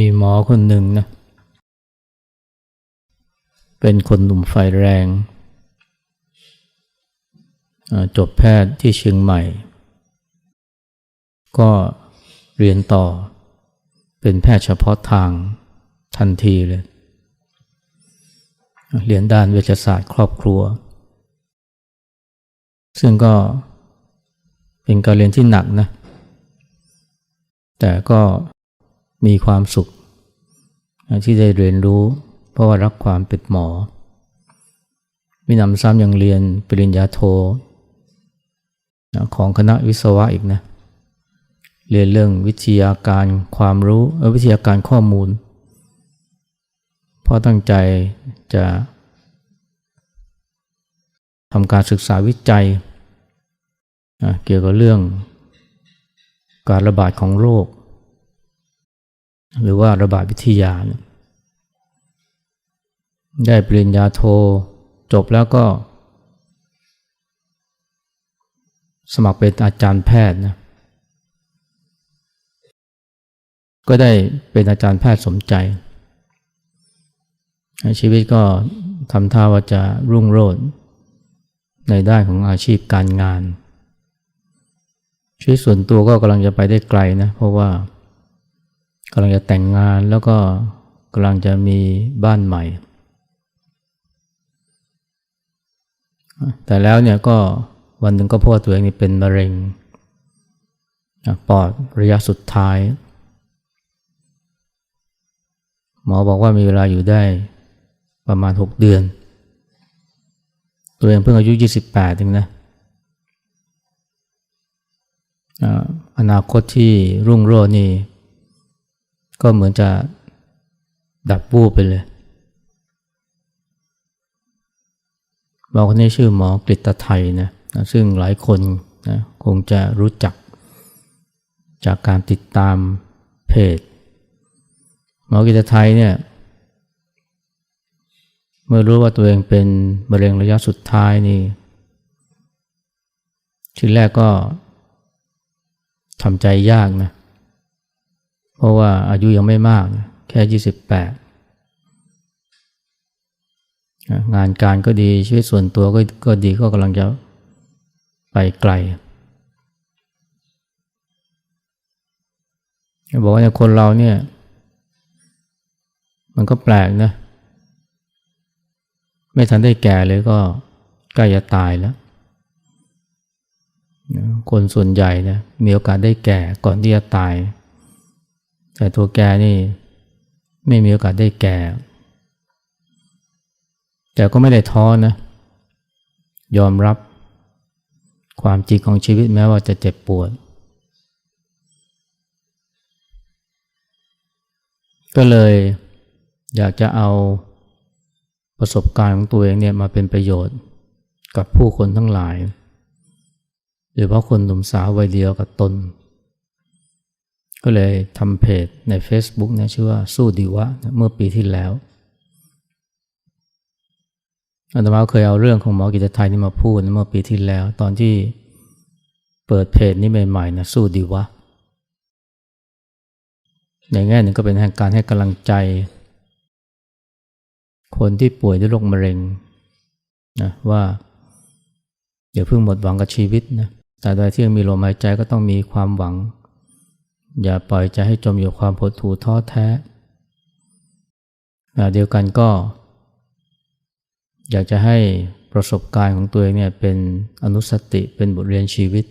มีหมอคนหนึ่งนะ เป็นคนหนุ่มไฟแรง จบแพทย์ที่เชียงใหม่ ก็เรียนต่อ เป็นแพทย์เฉพาะทางทันทีเลย เรียนด้านเวชศาสตร์ครอบครัว ซึ่งก็เป็นการเรียนที่หนักนะ แต่ก็ มีความสุข ที่ได้เรียนรู้ เพราะว่ารักความเป็นหมอ มีนำซ้ำยังเรียนปริญญาโทของคณะวิศวะอีกนะเรียนเรื่องวิทยาการความรู้วิทยาการข้อมูลเพราะตั้งใจจะทำการศึกษาวิจัย เกี่ยวกับเรื่องการระบาดของโรค หรือว่าระบาดวิทยา ได้ปริญญาโทจบแล้วก็ สมัครเป็นอาจารย์แพทย์นะก็ได้เป็นอาจารย์แพทย์สมใจ ชีวิตก็ทำท่าว่าจะรุ่งโรจน์ในด้านของอาชีพการงาน ชีวิตส่วนตัวก็กำลังจะไปได้ไกลนะ เพราะว่า กำลังจะแต่งงานแล้วก็กำลังจะมีบ้านใหม่ แต่แล้วเนี่ยก็วันหนึ่งก็พบว่าตัวเองนี่เป็นมะเร็งปอดระยะสุดท้าย หมอบอกว่ามีเวลาอยู่ได้ประมาณ 6 เดือน ตัวเองเพิ่งอายุ 28เองนะอนาคตที่รุ่งโรจน์นี่ ก็เหมือนจะดับวูบไปเลยหมอคนนี้ชื่อหมอกฤตไทยนะซึ่งหลายคนนะคงจะรู้จักจากการติดตามเพจหมอกฤตไทยเนี่ยเมื่อรู้ว่าตัวเองเป็นมะเร็งระยะสุดท้ายนี่ทีแรกก็ทำใจยากนะ เพราะว่าอายุยังไม่มากแค่ยี่สิบแปดงานการก็ดีชีวิตส่วนตัวก็ก็ดีก็กำลังจะไปไกลบอกว่าคนเราเนี่ย มันก็แปลกนะ ไม่ทันได้แก่เลยก็ใกล้จะตายแล้ว คนส่วนใหญ่นี่ยมีโอกาสได้แก่ก่อนที่จะตาย แต่ตัวแกนี่ไม่มีโอกาสได้แก่ แต่ก็ไม่ได้ท้อนะ ยอมรับความจริงของชีวิตแม้ว่าจะเจ็บปวด ก็เลยอยากจะเอาประสบการณ์ของตัวเองเนี่ยมาเป็นประโยชน์กับผู้คนทั้งหลายโดยเฉพาะคนหนุ่มสาววัยเดียวกับตน ก็เลยทำเพจใน Facebook นะชื่อว่าสู้ดีวะเมื่อปีที่แล้วอาตมาเคยเอาเรื่องของหมอกิจไทยนี่มาพูดเมื่อปีที่แล้ว ตอนที่เปิดเพจนี้ใหม่ๆนะสู้ดีวะในแง่หนึ่งก็เป็นการให้กำลังใจ คนที่ป่วยด้วยโรคมะเร็งนะว่าอย่าเพิ่งหมดหวังกับชีวิตนะแต่โดยที่ยังมีลมหายใจก็ต้องมีความหวัง อย่าปล่อยใจให้จมอยู่ความหดหู่ท้อแท้เดียวกันก็ อยากจะให้ประสบการณ์ของตัวเองเนี่ยเป็นอนุสติเป็นบทเรียนชีวิต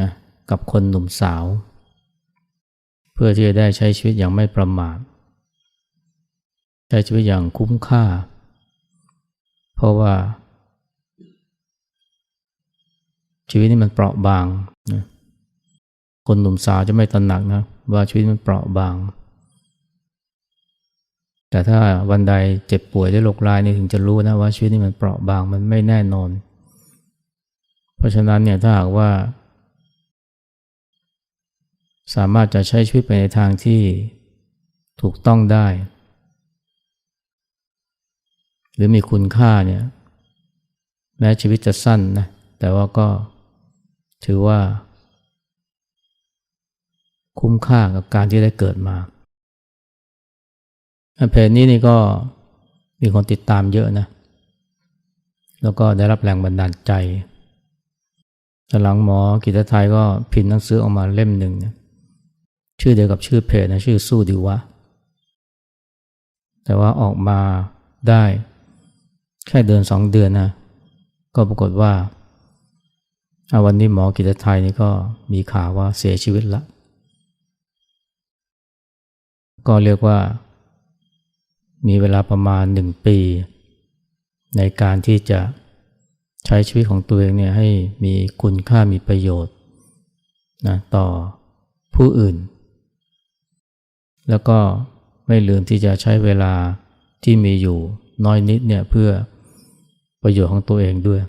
นะกับคนหนุ่มสาว เพื่อที่จะได้ใช้ชีวิตอย่างไม่ประมาทใช้ชีวิตอย่างคุ้มค่า เพราะว่า ชีวิตนี้มันเปราะบางนะ คนหนุ่มสาวจะไม่ตระหนักนะว่าชีวิตมันเปราะบาง แต่ถ้าวันใดเจ็บป่วยด้วยโรคร้ายนี่ถึงจะรู้นะว่าชีวิตนี้มันเปราะบางมันไม่แน่นอน เพราะฉะนั้นเนี่ยถ้าหากว่า สามารถจะใช้ชีวิตไปในทางที่ถูกต้องได้ หรือมีคุณค่าเนี่ย แม้ชีวิตจะสั้นนะแต่ว่าก็ถือว่า คุ้มค่ากับการที่ได้เกิดมาเพจนี้นี่ก็มีคนติดตามเยอะนะ แล้วก็ได้รับแรงบันดาลใจหลังหมอกิตไทยก็พิมพ์หนังสือออกมาเล่มหนึ่งนะชื่อเดียวกับชื่อเพจนะชื่อสู้ดีวะ แต่ว่าออกมาได้แค่เดือนสองเดือนนะ ก็ปรากฏว่า วันนี้หมอกิตไทยนี่ก็มีข่าวว่าเสียชีวิตละ ก็เรียกว่า มีเวลาประมาณหนึ่งปี ในการที่จะใช้ชีวิตของตัวเองเนี่ยให้มีคุณค่ามีประโยชน์นะต่อผู้อื่น แล้วก็ไม่ลืมที่จะใช้เวลาที่มีอยู่น้อยนิดเนี่ยเพื่อประโยชน์ของตัวเองด้วย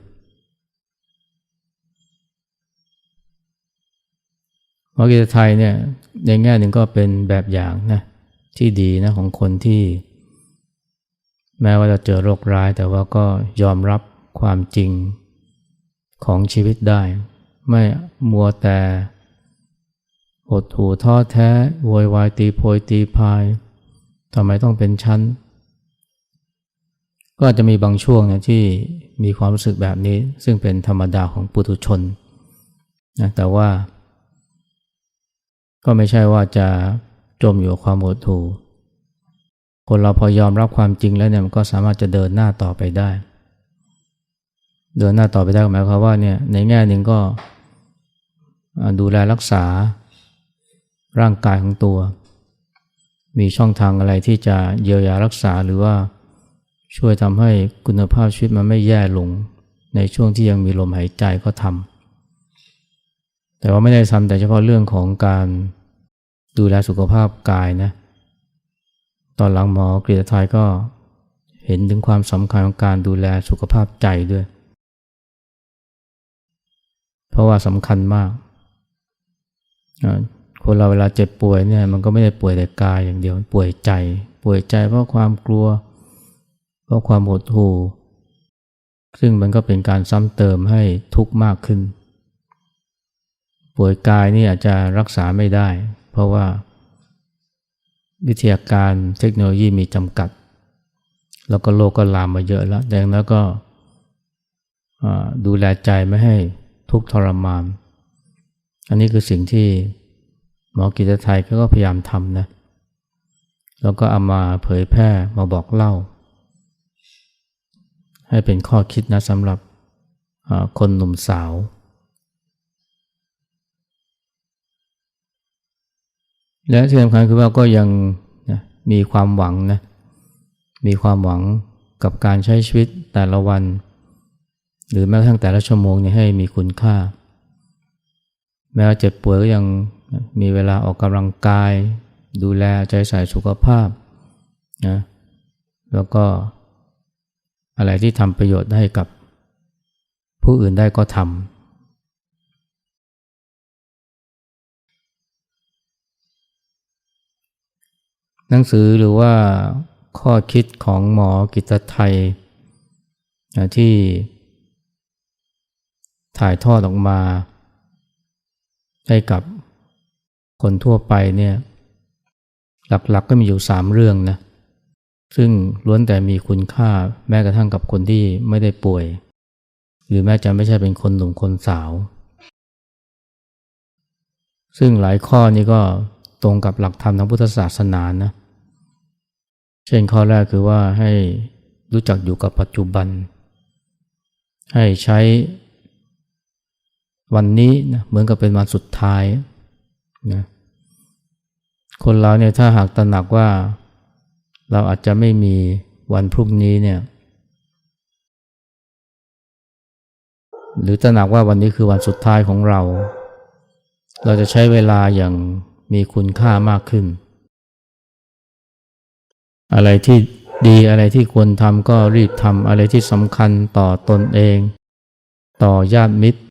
มอกิไทยเนี่ยในแง่หนึ่งก็เป็นแบบอย่างนะ ที่ดีนะของคนที่ แม้ว่าจะเจอโรคร้าย แต่ว่าก็ยอมรับความจริงของชีวิตได้ ไม่มัวแต่หดหูท้อแท้โวยวายตีโพยตีพายทำไมต้องเป็นชั้น ก็อาจจะมีบางช่วงนะที่มีความรู้สึกแบบนี้ ซึ่งเป็นธรรมดาของปุถุชนนะแต่ว่า ก็ไม่ใช่ว่าจะ จมอยู่กับความหดหู่คนเราพอยอมรับความจริงแล้วเนี่ยมันก็สามารถจะเดินหน้าต่อไปได้ เดินหน้าต่อไปได้หมายความว่าเนี่ยในแง่หนึ่งก็ดูแลรักษาร่างกายของตัว มีช่องทางอะไรที่จะเยียวยารักษาหรือว่าช่วยทำให้คุณภาพชีวิตมันไม่แย่ลง ในช่วงที่ยังมีลมหายใจก็ทำแต่ว่าไม่ได้ทำแต่เฉพาะเรื่องของการ ดูแลสุขภาพกายนะ ตอนหลังหมอกรีฑาไทยก็เห็นถึงความสำคัญของการดูแลสุขภาพใจด้วย เพราะว่าสำคัญมาก คนเราเวลาเจ็บป่วยเนี่ยมันก็ไม่ได้ป่วยแต่กายอย่างเดียวป่วยใจ ป่วยใจเพราะความกลัว เพราะความหดหู่ ซึ่งมันก็เป็นการซ้ำเติมให้ทุกข์มากขึ้น ป่วยกายนี่อาจจะรักษาไม่ได้ เพราะว่าวิทยาการเทคโนโลยีมีจำกัด แล้วก็โลกก็ลามมาเยอะแล้วดังนั้นก็ดูแลใจไม่ให้ทุกทรมาน อันนี้คือสิ่งที่หมอกิจไทยก็พยายามทำนะ แล้วก็เอามาเผยแพร่มาบอกเล่า ให้เป็นข้อคิดนะสำหรับคนหนุ่มสาว และที่สำคัญคือว่าก็ยังนะมีความหวังนะมีความหวังกับการใช้ชีวิตแต่ละวัน หรือแม้กระทั่งแต่ละชั่วโมงเนี่ยให้มีคุณค่า แม้ว่าเจ็บป่วยก็ยังมีเวลาออกกำลังกาย ดูแลใจใส่สุขภาพนะแล้วก็อะไรที่ทำประโยชน์ให้กับผู้อื่นได้ก็ทำ หนังสือหรือว่าข้อคิดของหมอกิตไทยที่ถ่ายทอดออกมาให้กับคนทั่วไปเนี่ยหลักๆกก็มีอยู่สามเรื่องนะซึ่งล้วนแต่มีคุณค่าแม้กระทั่งกับคนที่ไม่ได้ป่วย หรือแม้จะไม่ใช่เป็นคนหนุ่มคนสาว ซึ่งหลายข้อนี้ก็ ตรงกับหลักธรรมทางพุทธศาสนานะ เช่นข้อแรกคือว่าให้รู้จักอยู่กับปัจจุบัน ให้ใช้วันนี้นะเหมือนกับเป็นวันสุดท้ายนะคนเราเนี่ยถ้าหากตระหนักว่าเราอาจจะไม่มีวันพรุ่งนี้เนี่ยหรือตระหนักว่าวันนี้คือวันสุดท้ายของเรา เราจะใช้เวลาอย่าง มีคุณค่ามากขึ้น อะไรที่ดีอะไรที่ควรทำก็รีบทำอะไรที่สำคัญต่อตนเอง ต่อญาติมิตร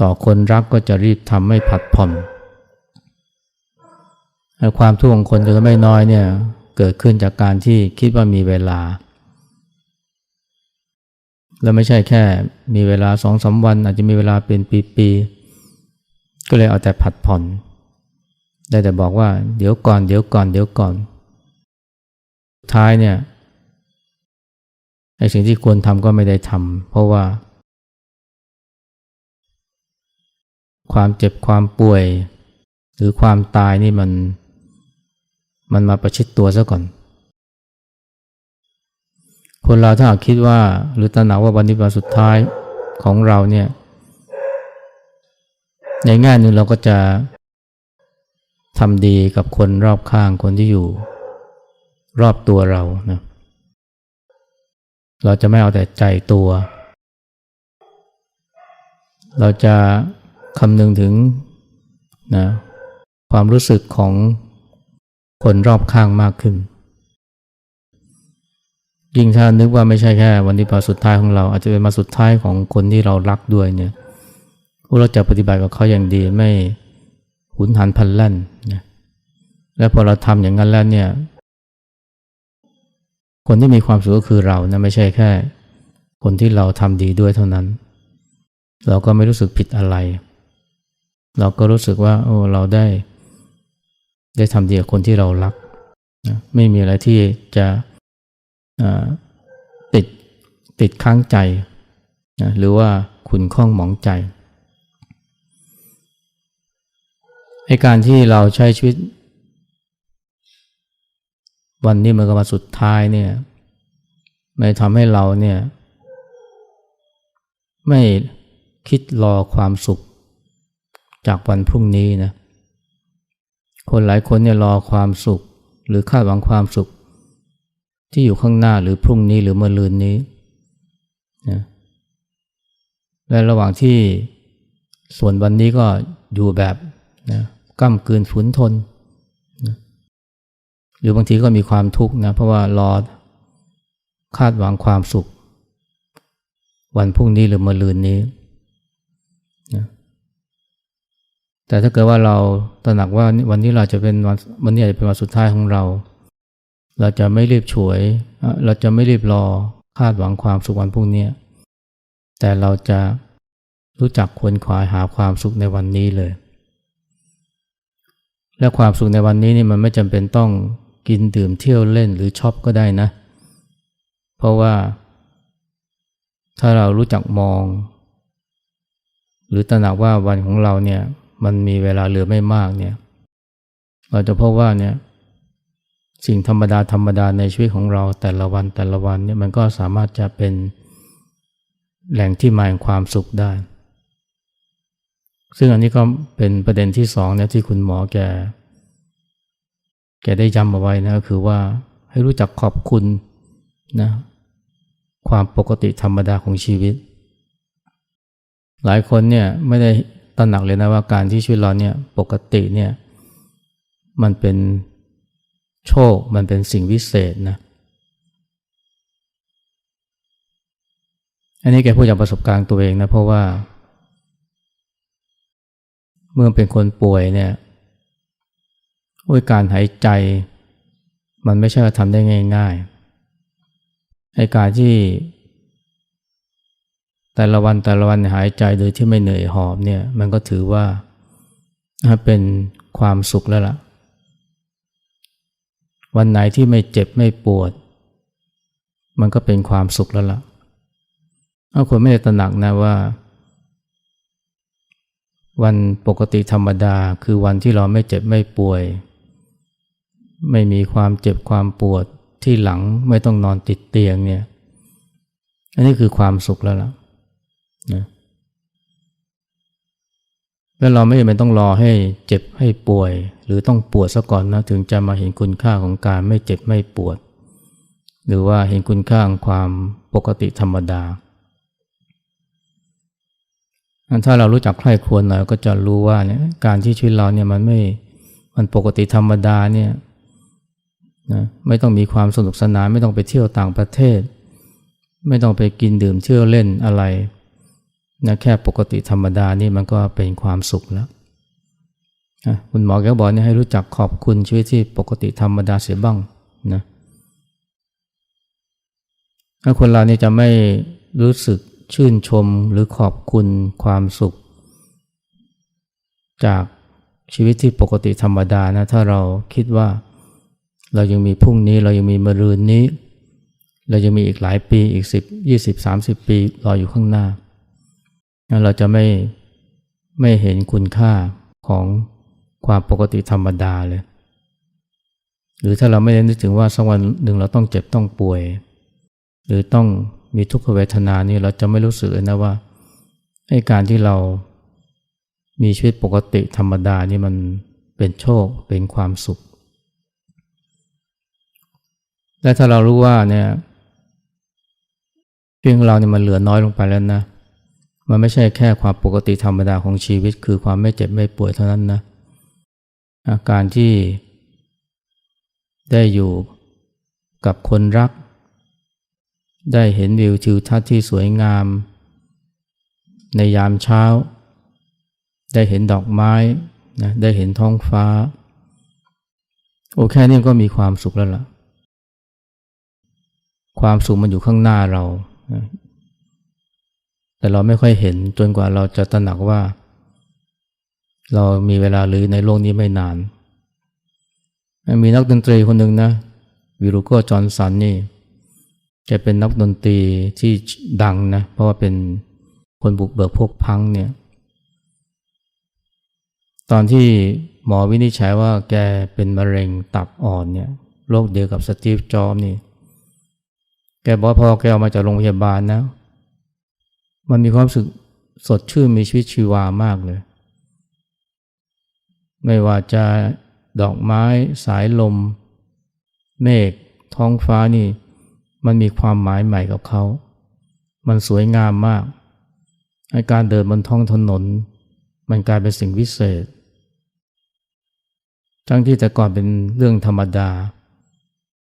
ต่อคนรักก็จะรีบทำไม่ผัดผ่อนความทุกข์ของคนจะไม่น้อยเนี่ยเกิดขึ้นจากการที่คิดว่ามีเวลา แล้วไม่ใช่แค่มีเวลาสองสาวัน อาจจะมีเวลาเป็นปีๆก็เลยเอาแต่ผัดผ่อน ได้แต่บอกว่า เดี๋ยวก่อน เดี๋ยวก่อน เดี๋ยวก่อนท้ายเนี่ยไอ้สิ่งที่ควรทำก็ไม่ได้ทำเพราะว่า ความเจ็บความป่วย หรือความตายนี่มัน มันมาประชิดตัวซะก่อน คนเราถ้าหากคิดว่า หรือตระหนักว่าวันนี้วันสุดท้ายของเราเนี่ย ในแง่หนึ่งเราก็จะ ทำดีกับคนรอบข้างคนที่อยู่ รอบตัวเรานะเราจะไม่เอาแต่ใจตัว เราจะคำนึงถึงนะความรู้สึกของคนรอบข้างมากขึ้น ยิ่งถ้านึกว่าไม่ใช่แค่วันนี้มาสุดท้ายของเรา อาจจะเป็นมาสุดท้ายของคนที่เรารักด้วยเนี่ยเราจะปฏิบัติกับเขาอย่างดีไม่ หุนหันพันแล่นนะและพอเราทำอย่างนั้นแล้วเนี่ย คนที่มีความสุขก็คือเรานะไม่ใช่แค่ คนที่เราทำดีด้วยเท่านั้น เราก็ไม่รู้สึกผิดอะไร เราก็รู้สึกว่า โอ้เราได้ ได้ทำดีกับคนที่เรารักนะไม่มีอะไรที่จะติดติดค้างใจนะหรือว่าขุนข้องหมองใจ ในการที่เราใช้ชีวิต วันนี้มันก็มาสุดท้ายเนี่ยไม่ทำให้เราเนี่ย ไม่คิดรอความสุขจากวันพรุ่งนี้นะ คนหลายคนเนี่ยรอความสุข หรือคาดหวังความสุข ที่อยู่ข้างหน้าหรือพรุ่งนี้หรือเมื่อลืนนี้นะและระหว่างที่ส่วนวันนี้ก็อยู่แบบนะ ก้ามกืนฝืนทนหรือบางทีก็มีความทุกข์นะเพราะว่ารอคาดหวังความสุข วันพรุ่งนี้หรือมะรืนนี้นะแต่ถ้าเกิดว่าเราตระหนักว่าวันนี้เราจะเป็นวันวันนี้จจะเป็นวันสุดท้ายของเรา เราจะไม่รีบฉวย เราจะไม่รีบรอคาดหวังความสุขวันพรุ่งนี้แต่เราจะรู้จักควรขวายหาความสุขในวันนี้เลย และความสุขในวันนี้นี่มันไม่จำเป็นต้องกินดื่มเที่ยวเล่นหรือช็อปก็ได้นะ เพราะว่าถ้าเรารู้จักมอง หรือตระหนักว่าวันของเราเนี่ยมันมีเวลาเหลือไม่มากเนี่ยเราจะพบว่าเนี่ยสิ่งธรรมดาธรรมดาในชีวิตของเราแต่ละวันแต่ละวันเนี่ยมันก็สามารถจะเป็นแหล่งที่มาแห่งความสุขได้ ซึ่งอันนี้ก็เป็นประเด็นที่สองเนี่ยที่คุณหมอแก แกได้ย้ำเอาไว้นะก็คือว่าให้รู้จักขอบคุณนะความปกติธรรมดาของชีวิต หลายคนเนี่ยไม่ได้ตระหนักเลยนะว่าการที่ชีวิตเราเนี่ยปกติเนี่ยมันเป็นโชค มันเป็นสิ่งวิเศษนะ อันนี้แกพูดจากประสบการณ์ตัวเองนะ เพราะว่า มื่อเป็นคนป่วยเนี่ยโอ้ยการหายใจ มันไม่ใช่ว่าทำได้ง่ายๆไอการที่ แต่ละวันแต่ละวันหายใจโดยที่ไม่เหนื่อยหอบเนี่ย มันก็ถือว่าเป็นความสุขแล้วล่ะ วันไหนที่ไม่เจ็บไม่ปวด มันก็เป็นความสุขแล้วล่ะเอาคนไม่ได้ตระหนักนะว่า วันปกติธรรมดาคือวันที่เราไม่เจ็บไม่ป่วย ไม่มีความเจ็บความปวดที่หลังไม่ต้องนอนติดเตียงเนี่ยอันนี้คือความสุขแล้วล่ะนะแล้วเราไม่จำเป็นต้องรอให้เจ็บให้ป่วย หรือต้องปวดซะก่อนนะถึงจะมาเห็นคุณค่าของการไม่เจ็บไม่ปวด หรือว่าเห็นคุณค่าของความปกติธรรมดา ถ้าเรารู้จักใคร่ควรหน่อยก็จะรู้ว่าเนี่ยการที่ชีวิตเราเนี่ยมันไม่มันปกติธรรมดาเนี่ยนะไม่ต้องมีความสนุกสนานไม่ต้องไปเที่ยวต่างประเทศ ไม่ต้องไปกินดื่มเที่ยวเล่นอะไรนะแค่ปกติธรรมดานี่มันก็เป็นความสุขแล้วคุณหมอแกบอกเนี่ยให้รู้จักขอบคุณชีวิตที่ปกติธรรมดาเสียบ้างนะถ้าคนเราเนี่ยจะไม่รู้สึก ชื่นชมหรือขอบคุณความสุข จากชีวิตที่ปกติธรรมดานะถ้าเราคิดว่าเรายังมีพรุ่งนี้เรายังมีมะรืนนี้ เรายังมีอีกหลายปีอีกสิบยี่สิบสามสิบปีรออยู่ข้างหน้า เราจะไม่ไม่เห็นคุณค่าของความปกติธรรมดาเลย หรือถ้าเราไม่ได้นึกถึงว่าสักวันหนึ่งเราต้องเจ็บต้องป่วย หรือต้อง มีทุกขเวทนานี่เราจะไม่รู้สึกเลยนะว่าให้การที่เรามีชีวิตปกติธรรมดานี่มันเป็นโชคเป็นความสุข และถ้าเรารู้ว่าเนี่ยชีวิตของเราเนี่ยมันเหลือน้อยลงไปแล้วนะ มันไม่ใช่แค่ความปกติธรรมดาของชีวิต คือความไม่เจ็บไม่ป่วยเท่านั้นนะอาการที่ได้อยู่กับคนรัก ได้เห็นวิวทิวทัศน์ที่สวยงาม ในยามเช้า ได้เห็นดอกไม้นะได้เห็นท้องฟ้า โอ้แค่นี้ก็มีความสุขแล้วล่ะ ความสุขมันอยู่ข้างหน้าเรานะแต่เราไม่ค่อยเห็นจนกว่าเราจะตระหนักว่า เรามีเวลาหรือในโลกนี้ไม่นาน มีนักดนตรีคนหนึ่งนะ วิรุโกจอนสันนี่ แกเป็นนักดนตรีที่ดังนะ เพราะว่าเป็นคนบุกเบิกพวกพังเนี่ย ตอนที่หมอวินิจฉัยว่าแกเป็นมะเร็งตับอ่อนเนี่ยโรคเดียวกับสตีฟจอบนี่ แกบอกพอแกออกมาจากโรงพยาบาลนะ มันมีความรู้สึกสดชื่นมีชีวิตชีวามากเลย ไม่ว่าจะดอกไม้สายลม เมฆท้องฟ้านี่ มันมีความหมายใหม่กับเขา มันสวยงามมากให้การเดินบนท้องถนน มันกลายเป็นสิ่งวิเศษ ทั้งที่แต่ก่อนเป็นเรื่องธรรมดา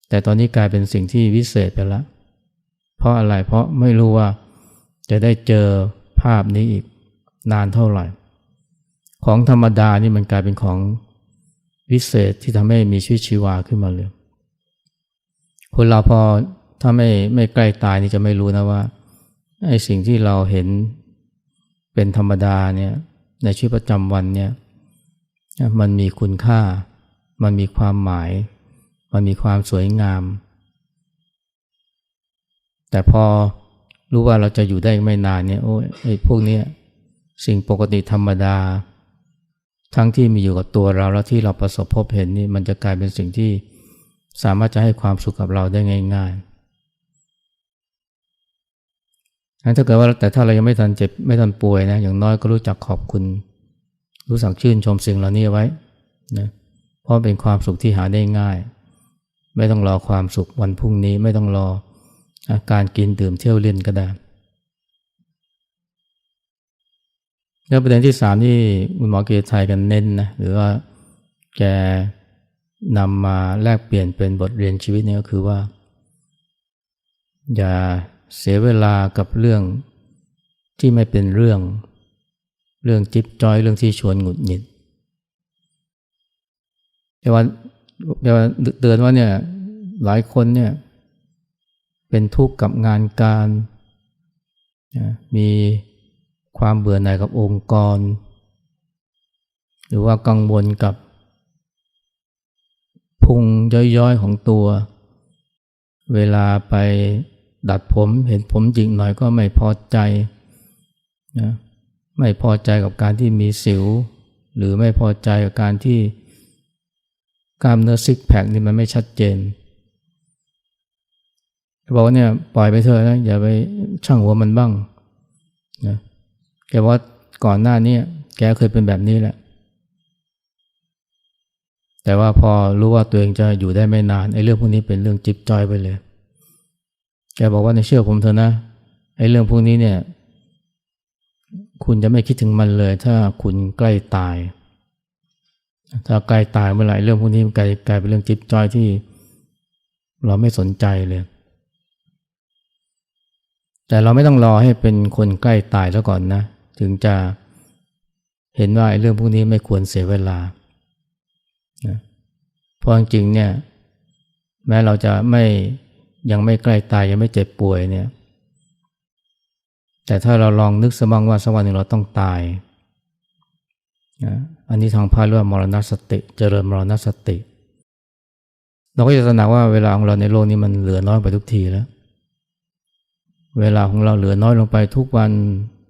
แต่ตอนนี้กลายเป็นสิ่งที่วิเศษไปแล้ว เพราะอะไร เพราะไม่รู้ว่าจะได้เจอภาพนี้อีกนานเท่าไหร่ ของธรรมดานี่มันกลายเป็นของวิเศษที่ทำให้มีชีวิตชีวาขึ้นมาเลย คนเราพอ ถ้าไม่ไม่ใกล้ตายนี่จะไม่รู้นะว่าไอ้สิ่งที่เราเห็นเป็นธรรมดาเนี่ยในชีวิตประจำวันเนี่ยมันมีคุณค่า มันมีความหมาย มันมีความสวยงาม แต่พอรู้ว่าเราจะอยู่ได้ไม่นานเนี่ยโอ้ไอ้พวกนี้สิ่งปกติธรรมดา ทั้งที่มีอยู่กับตัวเราแล้วที่เราประสบพบเห็นนี่มันจะกลายเป็นสิ่งที่สามารถจะให้ความสุขกับเราได้ง่าย ๆ ถ้าเกิดว่าแต่ถ้าเรายังไม่ทันเจ็บไม่ทันป่วยนะอย่างน้อยก็รู้จักขอบคุณ รู้สักชื่นชมสิ่งเหล่านี้ไว้นะเพราะเป็นความสุขที่หาได้ง่าย ไม่ต้องรอความสุขวันพรุ่งนี้ไม่ต้องรออาการกินดื่มเที่ยวเล่นก็ได้แล้วประเด็นที่สามที่คุณหมอเกียรติไทยกันเน้นนะหรือว่าแกนำมาแลกเปลี่ยนเป็นบทเรียนชีวิตนี่ก็คือว่า อย่า เสียเวลากับเรื่องที่ไม่เป็นเรื่อง เรื่องจิ๊บจอยเรื่องที่ชวนหงุดหงิดแต่ว่าแต่ว่าเตือนว่าเนี่ยหลายคนเนี่ยเป็นทุกข์กับงานการมีความเบื่อหน่ายกับองค์กร หรือว่ากังวลกับ พุงย้อยๆของตัว เวลาไป ดัดผมเห็นผมจริงหน่อยก็ไม่พอใจนะไม่พอใจกับการที่มีสิว หรือไม่พอใจกับการที่กล้ามเนื้อซิกแพคนี่มันไม่ชัดเจนบอกว่าเนี่ยปล่อยไปเถอะนะอย่าไปช่างหัวมันบ้างนะแกว่าก่อนหน้านี้แกเคยเป็นแบบนี้แหละ แต่ว่าพอรู้ว่าตัวเองจะอยู่ได้ไม่นานไอ้เรื่องพวกนี้เป็นเรื่องจิ๊บจอยไปเลย แกบอกว่าในเชื่อผมเถอะนะไอ้เรื่องพวกนี้เนี่ย คุณจะไม่คิดถึงมันเลย ถ้าคุณใกล้ตาย ถ้าใกล้ตายเมื่อไหร่เรื่องพวกนี้กลายกลายเป็นเรื่องจิ๊บจอยที่ เราไม่สนใจเลย แต่เราไม่ต้องรอให้เป็นคนใกล้ตายซะก่อนนะ ถึงจะเห็นว่าไอ้เรื่องพวกนี้ไม่ควรเสียเวลาเพราะจริงเนี่ย แม้เราจะไม่ ยังไม่ใกล้ตายยังไม่เจ็บป่วยเนี่ย แต่ถ้าเราลองนึกสมังว่าสักวันหนึ่งเราต้องตายอันนี้ทางพระเรียกว่ามรณสติเจริญมรณสติ เราก็จะตระหนักว่าเวลาของเราในโลกนี้มันเหลือน้อยไปทุกทีแล้ว เวลาของเราเหลือน้อยลงไปทุกวัน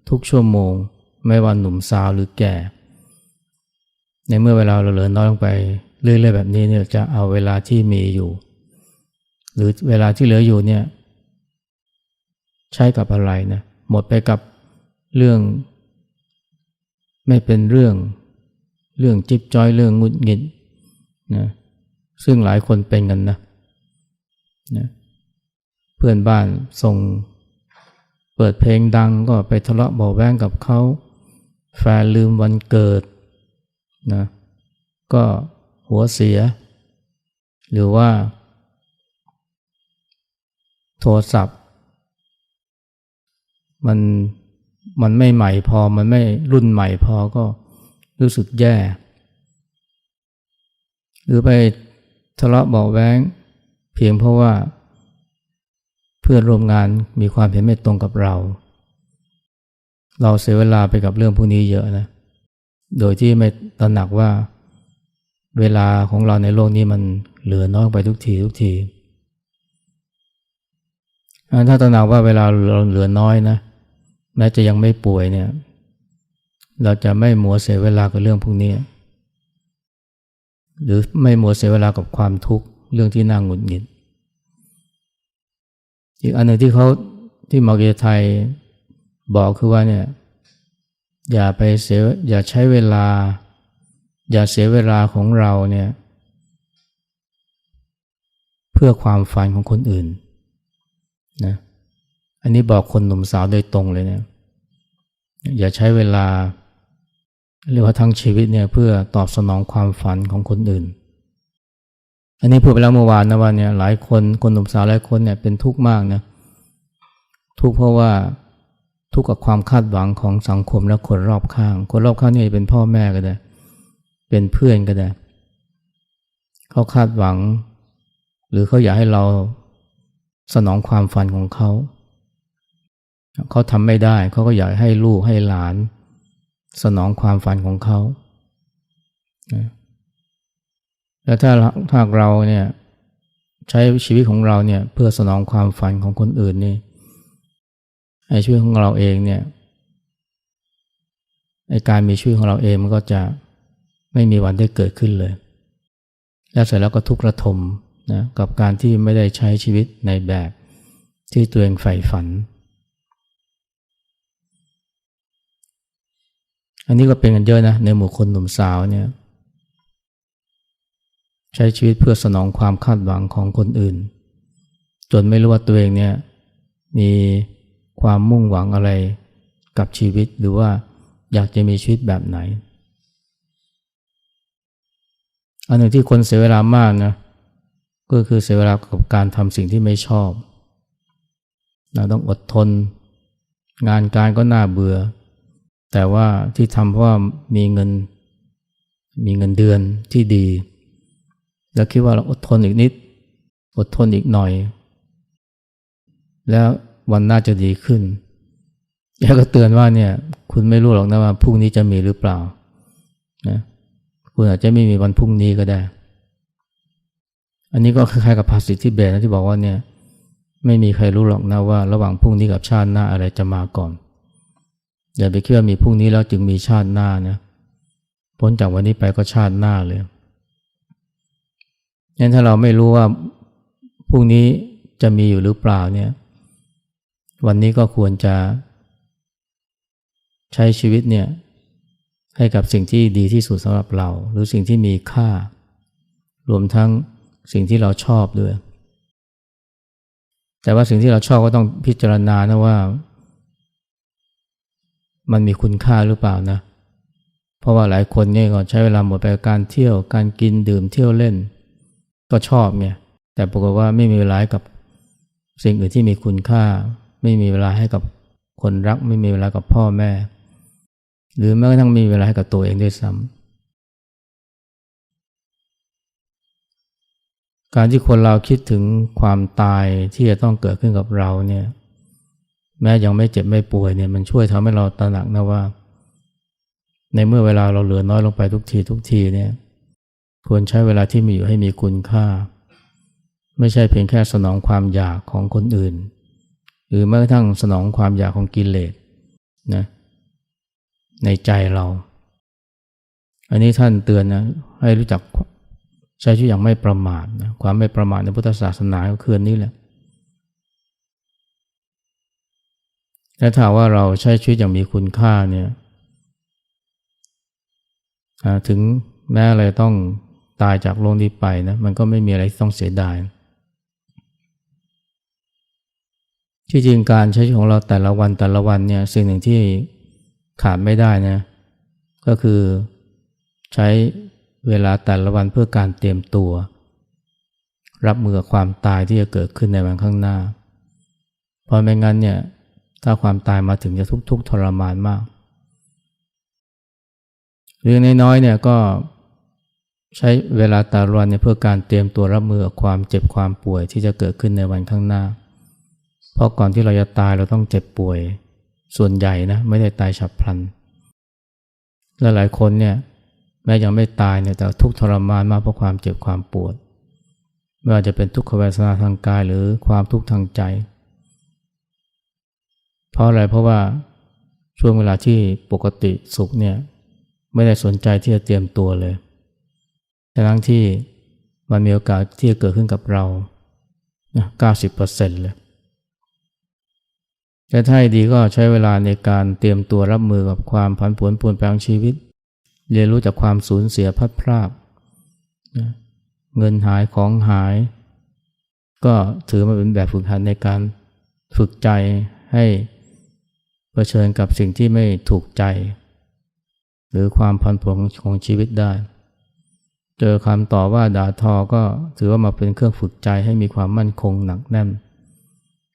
ทุกชั่วโมง ไม่ว่าหนุ่มสาวหรือแก่ ในเมื่อเวลาเราเหลือน้อยลงไปเรื่อยๆแบบนี้เนี่ยจะเอาเวลาที่มีอยู่ หรือเวลาที่เหลืออยู่เนี่ย ใช้กับอะไรนะหมดไปกับเรื่อง ไม่เป็นเรื่อง เรื่องจิบจอยเรื่องงุดหงิดนะซึ่งหลายคนเป็นกันนะนะเพื่อนบ้านส่งเปิดเพลงดังก็ไปทะเลาะเบาแวงกับเขา แฟนลืมวันเกิดนะก็หัวเสีย หรือว่า ทรศัพท์ มันมันไม่ใหม่พอมันไม่รุ่นใหม่พอก็รู้สึกแย่ หรือไปทะเลาะเบาแวงเพียงเพราะว่า เพื่อนร่วมงานมีความเห็นไม่ตรงกับเรา เราเสียเวลาไปกับเรื่องพวกนี้เยอะนะ โดยที่ไม่ตระหนักว่าเวลาของเราในโลกนี้มันเหลือน้อยไปทุกทีทุกที ถ้าตระหนักว่าเวลาเราเหลือน้อยนะแม้จะยังไม่ป่วยเนี่ย เราจะไม่หมัวเสียเวลากับเรื่องพวกนี้ หรือไม่หมัวเสียเวลากับความทุกข์เรื่องที่น่าหงุดหงิด อีกอันหนึ่งที่เขาที่มาเกยไทยบอกคือว่าเนี่ย อย่าไปเสียอย่าใช้เวลา อย่าเสียเวลาของเราเนี่ย เพื่อความฝันของคนอื่น นะอันนี้บอกคนหนุ่มสาวโดยตรงเลยเนี่ยอย่าใช้เวลาเรียกว่าทั้งชีวิตเนี่ยเพื่อตอบสนองความฝันของคนอื่น อันนี้พูดไปแล้วเมื่อวานนะว่าเนี่ยหลายคนคนหนุ่มสาวหลายคนเนี่ยเป็นทุกข์มากนะทุกข์เพราะว่าทุกข์กับความคาดหวังของสังคมและคนรอบข้าง คนรอบข้างนี่เป็นพ่อแม่ก็ได้ เป็นเพื่อนก็ได้ เขาคาดหวัง หรือเขาอยากให้เรา สนองความฝันของเขา เขาทำไม่ได้เขาก็อยากให้ลูกให้หลาน สนองความฝันของเขา แล้วถ้าถ้าเราเนี่ยใช้ชีวิตของเราเนี่ยเพื่อสนองความฝันของคนอื่นนี่ไอ้ชีวิตของเราเองเนี่ยไอ้การมีชีวิตของเราเองมันก็จะไม่มีวันได้เกิดขึ้นเลย แล้วเสร็จแล้วก็ทุกข์ระทม นะกับการที่ไม่ได้ใช้ชีวิตในแบบที่ตัวเองใฝ่ฝัน อันนี้ก็เป็นกันเยอะนะในหมู่คนหนุ่มสาวเนี่ยใช้ชีวิตเพื่อสนองความคาดหวังของคนอื่น จนไม่รู้ว่าตัวเองเนี่ยมีความมุ่งหวังอะไรกับชีวิตหรือว่าอยากจะมีชีวิตแบบไหน อันหนึ่งที่คนเสียเวลามากนะ ก็คือเสียเวลากับการทำสิ่งที่ไม่ชอบเราต้องอดทน งานการก็น่าเบื่อ แต่ว่าที่ทำเพราะว่ามีเงิน มีเงินเดือนที่ดี แล้วคิดว่าเราอดทนอีกนิด อดทนอีกหน่อย แล้ววันหน้าจะดีขึ้นแกก็เตือนว่าเนี่ย คุณไม่รู้หรอกนะว่าพรุ่งนี้จะมีหรือเปล่านะคุณอาจจะไม่มีวันพรุ่งนี้ก็ได้ อันนี้ก็คล้ายๆกับภาษิตที่เบสนะที่บอกว่าเนี่ยไม่มีใครรู้หรอกนะว่าระหว่างพรุ่งนี้กับชาติหน้าอะไรจะมาก่อน อย่าไปคิดว่ามีพรุ่งนี้แล้วจึงมีชาติหน้านะพ้นจากวันนี้ไปก็ชาติหน้าเลยงั้นถ้าเราไม่รู้ว่าพรุ่งนี้จะมีอยู่หรือเปล่าเนี่ย วันนี้ก็ควรจะ ใช้ชีวิตเนี่ย ให้กับสิ่งที่ดีที่สุดสำหรับเรา หรือสิ่งที่มีค่า รวมทั้ง สิ่งที่เราชอบด้วย แต่ว่าสิ่งที่เราชอบก็ต้องพิจารณานะว่า มันมีคุณค่าหรือเปล่านะ เพราะว่าหลายคนเนี่ยก็ใช้เวลาหมดไปกับการเที่ยว การกินดื่มเที่ยวเล่น ก็ชอบเนี่ย แต่ปรากฏว่าไม่มีเวลาให้กับสิ่งอื่นที่มีคุณค่า ไม่มีเวลาให้กับคนรัก ไม่มีเวลากับพ่อแม่ หรือแม้กระทั่งมีเวลาให้กับตัวเองด้วยซ้ำ การที่คนเราคิดถึงความตายที่จะต้องเกิดขึ้นกับเราเนี่ย แม้ยังไม่เจ็บไม่ป่วยเนี่ยมันช่วยทำให้เราตระหนักนะว่า ในเมื่อเวลาเราเหลือน้อยลงไปทุกทีทุกทีเนี่ยควรใช้เวลาที่มีอยู่ให้มีคุณค่า ไม่ใช่เพียงแค่สนองความอยากของคนอื่น หรือแม้กระทั่งสนองความอยากของกิเลสนะในใจเรา อันนี้ท่านเตือนนะให้รู้จัก ใช้ชีวิตอย่างไม่ประมาทนะความไม่ประมาทในพุทธศาสนาก็คืออนนี้แหละและถ้าว่าเราใช้ชีวิตอย่างมีคุณค่าเนี่ยถึงแม้อะไรต้องตายจากโลกนี้ไปนะมันก็ไม่มีอะไรต้องเสียดายที่จริงการใช้ชีวิตของเราแต่ละวันแต่ละวันเนี่ยสิ่งหนึ่งที่ขาดไม่ได้นะก็คือใช้ เวลาแต่ละวันเพื่อการเตรียมตัว รับมือกับความตายที่จะเกิดขึ้นในวันข้างหน้า เพราะไม่งั้นเนี่ยถ้าความตายมาถึงจะทุกข์ทรมานมาก เรื่องน้อยๆเนี่ยก็ใช้เวลาแตาละวันเนี่ยเพื่อการเตรียมตัวรับมือกับความเจ็บความป่วยที่จะเกิดขึ้นในวันข้างหน้า เพราะก่อนที่เราจะตายเราต้องเจ็บป่วยส่วนใหญ่นะไม่ได้ตายฉับพลันและหลายคนเนี่ย แม้ยังไม่ตายเนี่ยแต่ทุกทรมานมากเพราะความเจ็บความปวดไม่ว่าจะเป็นทุกขเวทนาทางกายหรือความทุกข์ทางใจ เพราะอะไรเพราะว่าช่วงเวลาที่ปกติสุขเนี่ยไม่ได้สนใจที่จะเตรียมตัวเลยทั้งที่มันมีโอกาสที่จะเกิดขึ้นกับเราเก้าสิบเปอร์เซ็นต์เลยแต่ถ้าดีก็ใช้เวลาในการเตรียมตัวรับมือกับความผันผวนปวนแปลงชีวิต เรียนรู้จากความสูญเสียพัดพรากเงินหายของหาย ก็ถือมาเป็นแบบฝึกหัดในการฝึกใจให้เผชิญกับสิ่งที่ไม่ถูกใจ หรือความผันผวนของชีวิตได้ เจอคำต่อว่าด่าทอก็ถือว่ามาเป็นเครื่องฝึกใจให้มีความมั่นคงหนักแน่น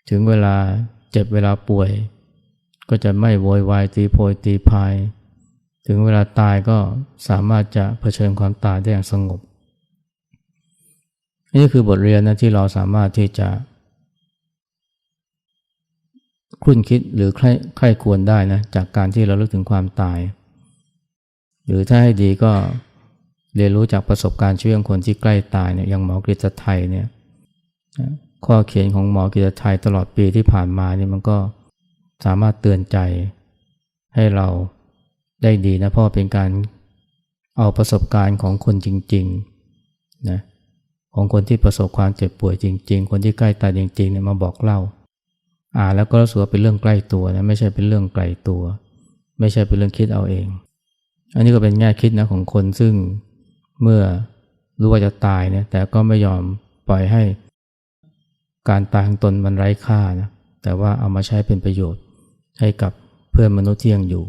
ถึงเวลาเจ็บเวลาป่วย ก็จะไม่โวยวายตีโพยตีพาย ถึงเวลาตายก็สามารถจะเผชิญความตายได้อย่างสงบ นี่คือบทเรียนนะที่เราสามารถที่จะคุ้นคิดหรือใครใครควรได้นะจากการที่เราลึกถึงความตาย หรือถ้าให้ดีก็เรียนรู้จากประสบการณ์ชีวิตของคนที่ใกล้ตายเนี่ยอย่างหมอกฤษไทยเนี่ยข้อเขียนของหมอกิจไทยตลอดปีที่ผ่านมานี่มันก็สามารถเตือนใจให้เรา ได้ดีนะเพราะเป็นการเอาประสบการณ์ของคนจริงๆนะของคนที่ประสบความเจ็บป่วยจริง ๆ คนที่ใกล้ตายจริงๆเนี่ยมาบอกเล่า อ่าแล้วก็รู้สึกว่าเป็นเรื่องใกล้ตัวนะไม่ใช่เป็นเรื่องไกลตัว ไม่ใช่เป็นเรื่องคิดเอาเอง อันนี้ก็เป็นแง่คิดนะของคนซึ่งเมื่อรู้ว่าจะตายเนี่ยแต่ก็ไม่ยอมปล่อยให้ การตายของตนมันไร้ค่านะแต่ว่าเอามาใช้เป็นประโยชน์ให้กับเพื่อนมนุษย์ที่ยังอยู่